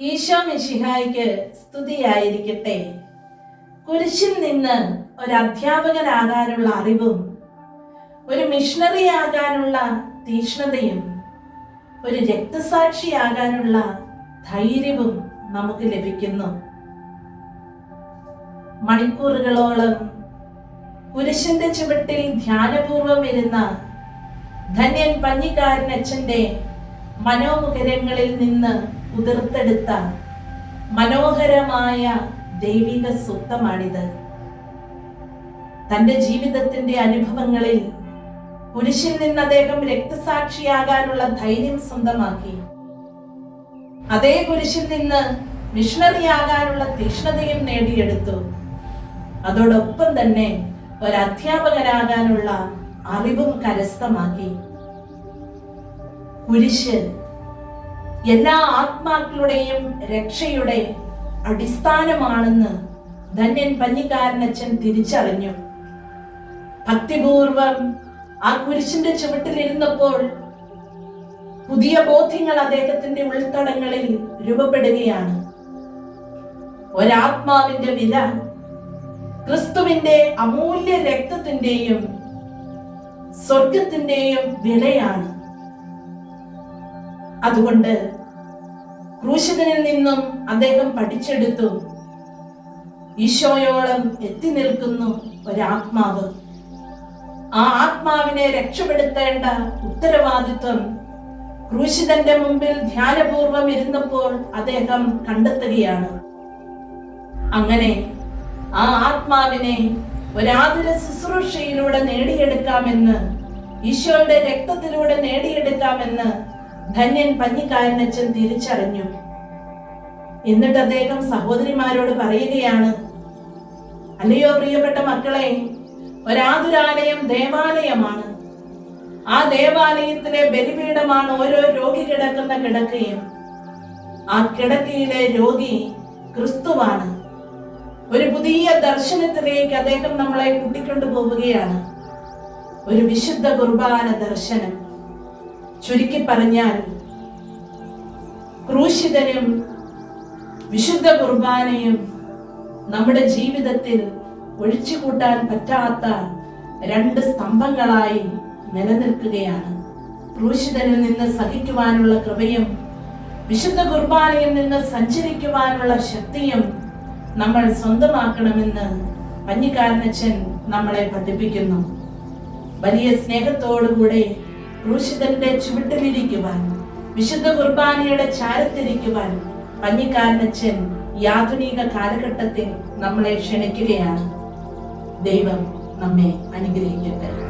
ഈശോ മിഷിഹായിക്ക് സ്തുതിയായിരിക്കട്ടെ. കുരിശിൽ നിന്ന് ഒരു അധ്യാപകനാകാനുള്ള അറിവും ഒരു മിഷണറി ആകാനുള്ള തീഷ്ണതയും ഒരു രക്തസാക്ഷിയാകാനുള്ള ധൈര്യവും നമുക്ക് ലഭിക്കുന്നു. മണിക്കൂറുകളോളം കുരിശിന്റെ ചുവട്ടിൽ ധ്യാനപൂർവം ഇരുന്ന ധന്യൻ പഞ്ഞിക്കാരൻ അച്ഛന്റെ മനോമുഖരങ്ങളിൽ നിന്ന് ഉതിർത്തെടുത്ത മനോഹരമായ ദൈവിക സ്വത്തമാണിത് തന്റെ ജീവിതത്തിന്റെ അനുഭവങ്ങളിൽ കുരിശിൽ നിന്ന് അദ്ദേഹം രക്തസാക്ഷിയാകാനുള്ള ധൈര്യം സ്വന്തമാക്കി. അതേ കുരിശിൽ നിന്ന് മിഷണറിയാകാനുള്ള തീഷ്ണതയും നേടിയെടുത്തു. അതോടൊപ്പം തന്നെ ഒരധ്യാപകരാകാനുള്ള അറിവും കരസ്ഥമാക്കി. കുരിശ് എല്ലാ ആത്മാക്കളുടെയും രക്ഷയുടെ അടിസ്ഥാനമാണെന്ന് ധന്യൻ പഞ്ഞിക്കാരനച്ഛൻ തിരിച്ചറിഞ്ഞു. ഭക്തിപൂർവം ആ കുരിശിന്റെ ചുവട്ടിലിരുന്നപ്പോൾ പുതിയ ബോധ്യങ്ങൾ അദ്ദേഹത്തിന്റെ ഉൾത്തടങ്ങളിൽ രൂപപ്പെടുകയാണ്. ഒരാത്മാവിന്റെ വില ക്രിസ്തുവിന്റെ അമൂല്യ രക്തത്തിന്റെയും സ്വർഗത്തിന്റെയും വിലയാണ്. അതുകൊണ്ട് ക്രൂശിതനിൽ നിന്നും അദ്ദേഹം പഠിച്ചെടുത്തു. ഈശോയോളം എത്തി നിൽക്കുന്നു ഒരാത്മാവ്. ആ ആത്മാവിനെ രക്ഷപ്പെടുത്തേണ്ട ഉത്തരവാദിത്വം ക്രൂശിതന്റെ മുമ്പിൽ ധ്യാനപൂർവം ഇരുന്നപ്പോൾ അദ്ദേഹം കണ്ടെത്തുകയാണ്. അങ്ങനെ ആ ആത്മാവിനെ ഒരാതുര ശുശ്രൂഷയിലൂടെ നേടിയെടുക്കാമെന്ന് ഈശോയുടെ രക്തത്തിലൂടെ നേടിയെടുക്കാമെന്ന് ധന്യൻ പഞ്ഞിക്കാരനച്ഛൻ തിരിച്ചറിഞ്ഞു. എന്നിട്ട് അദ്ദേഹം സഹോദരിമാരോട് പറയുകയാണ് അല്ലയോ പ്രിയപ്പെട്ട മക്കളെ ഒരാതുരാലയം ദേവാലയമാണ്. ആ ദേവാലയത്തിലെ ബലിപീഠമാണ് ഓരോ രോഗി കിടക്കുന്ന കിടക്കയും. ആ കിടക്കയിലെ രോഗി ക്രിസ്തുവാണ്. ഒരു പുതിയ ദർശനത്തിലേക്ക് അദ്ദേഹം നമ്മളെ കൂട്ടിക്കൊണ്ടു പോവുകയാണ് ഒരു വിശുദ്ധ കുർബാന ദർശനം. ചുരുക്കി പറഞ്ഞാൽ ക്രൂശിതരും വിശുദ്ധ കുർബാനയും നമ്മുടെ ജീവിതത്തിൽ ഒഴിച്ചുകൂട്ടാൻ പറ്റാത്ത രണ്ട് സ്തംഭങ്ങളായി നിലനിൽക്കുകയാണ്. ക്രൂശിതനിൽ നിന്ന് സഹിക്കുവാനുള്ള കൃപയും വിശുദ്ധ കുർബാനയിൽ നിന്ന് സഞ്ചരിക്കുവാനുള്ള ശക്തിയും നമ്മൾ സ്വന്തമാക്കണമെന്ന് പഞ്ഞിക്കാരനച്ഛൻ നമ്മളെ പഠിപ്പിക്കുന്നു. വലിയ സ്നേഹത്തോടുകൂടെ ക്രൂശിതന്റെ ചുവട്ടിലിരിക്കുവാൻ വിശുദ്ധ കുർബാനയുടെ ചാരത്തിരിക്കുവാൻ പഞ്ഞിക്കാരനച്ഛൻ ഈ ആധുനിക കാലഘട്ടത്തിൽ നമ്മളെ ക്ഷണിക്കുകയാണ്. ദൈവം നമ്മെ അനുഗ്രഹിക്കട്ടെ.